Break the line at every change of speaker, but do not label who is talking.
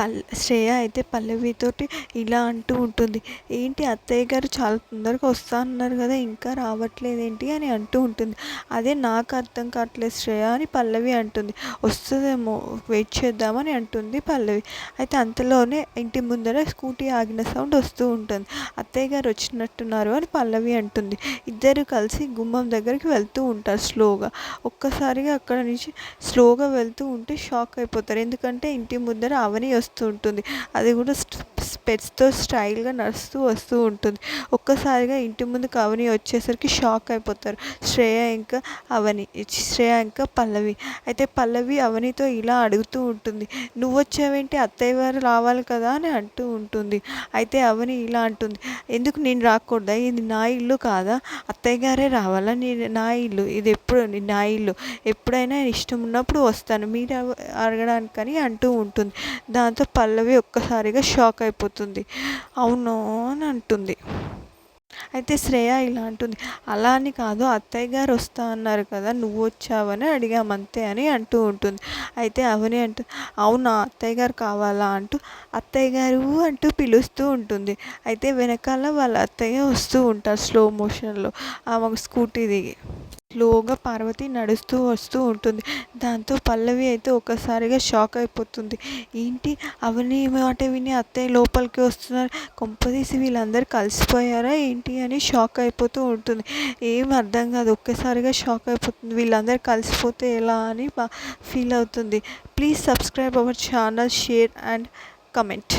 పల్ శ్రేయ అయితే పల్లవితోటి ఇలా అంటూ ఉంటుంది. ఏంటి అత్తయ్య గారు చాలా తొందరగా వస్తా అన్నారు కదా ఇంకా రావట్లేదు ఏంటి? అని అంటూ ఉంటుంది. అదే నాకు అర్థం కావట్లేదు శ్రేయ అని పల్లవి అంటుంది. వస్తుందేమో వెయిట్ చేద్దామని అంటుంది పల్లవి. అయితే అంతలోనే ఇంటి ముందర స్కూటీ ఆగిన సౌండ్ వస్తూ ఉంటుంది. అత్తయ్య గారు వచ్చినట్టున్నారు అని పల్లవి అంటుంది. ఇద్దరు కలిసి గుమ్మం దగ్గరికి వెళ్తూ ఉంటారు స్లోగా. ఒక్కసారిగా అక్కడ నుంచి స్లోగా వెళ్తూ ఉంటే షాక్ అయిపోతారు. ఎందుకంటే ఇంటి ముందర అవని వస్తుంది ఉంటుంది అది కూడా స్పెట్స్తో స్టైల్గా నడుస్తూ వస్తూ ఉంటుంది. ఒక్కసారిగా ఇంటి ముందుకు అవని వచ్చేసరికి షాక్ అయిపోతారు. శ్రేయ ఇంకా అవని శ్రేయ ఇంకా పల్లవి. అయితే పల్లవి అవనితో ఇలా అడుగుతూ ఉంటుంది. నువ్వు వచ్చావేంటి? అత్తయ్య వారు రావాలి కదా? అని అంటూ ఉంటుంది. అయితే అవని ఇలా అంటుంది. ఎందుకు నేను రాకూడదా? ఇది నా ఇల్లు కాదా? అత్తయ్య గారే రావాలా? నేను నా ఇల్లు. ఇది ఎప్పుడు నా ఇల్లు. ఎప్పుడైనా ఇష్టం ఉన్నప్పుడు వస్తాను. మీరు అడగడానికని అంటూ ఉంటుంది. దాంతో పల్లవి ఒక్కసారిగా షాక్ అయిపోతుంది. అవును అని అంటుంది. అయితే శ్రేయ ఇలా అంటుంది. అలా అని కాదు అత్తయ్య గారు వస్తా అన్నారు కదా నువ్వు వచ్చావని అడిగామంతే అని అంటూ ఉంటుంది. అయితే అవని అంటూ అవునా అత్తయ్య గారు కావాలా? అంటూ అత్తయ్య గారు అంటూ పిలుస్తూ ఉంటుంది. అయితే వెనకాల వాళ్ళ అత్తయ్య వస్తూ ఉంటారు స్లో మోషన్లో. ఆమె స్కూటీ దిగి. స్లోగా పార్వతి నడుస్తూ వస్తూ ఉంటుంది. దాంతో పల్లవి అయితే ఒక్కసారిగా షాక్ అయిపోతుంది. ఏంటి? అవని మాట విని అత్తయ్య లోపలికి వస్తున్నారు. కొంపదీసి వీళ్ళందరూ కలిసిపోయారా ఏంటి అని షాక్ అయిపోతూ ఉంటుంది. ఏం అర్థం కాదు. ఒక్కసారిగా షాక్ అయిపోతుంది. వీళ్ళందరూ కలిసిపోతే ఎలా అని ఫీల్ అవుతుంది. Please subscribe our channel share and comment.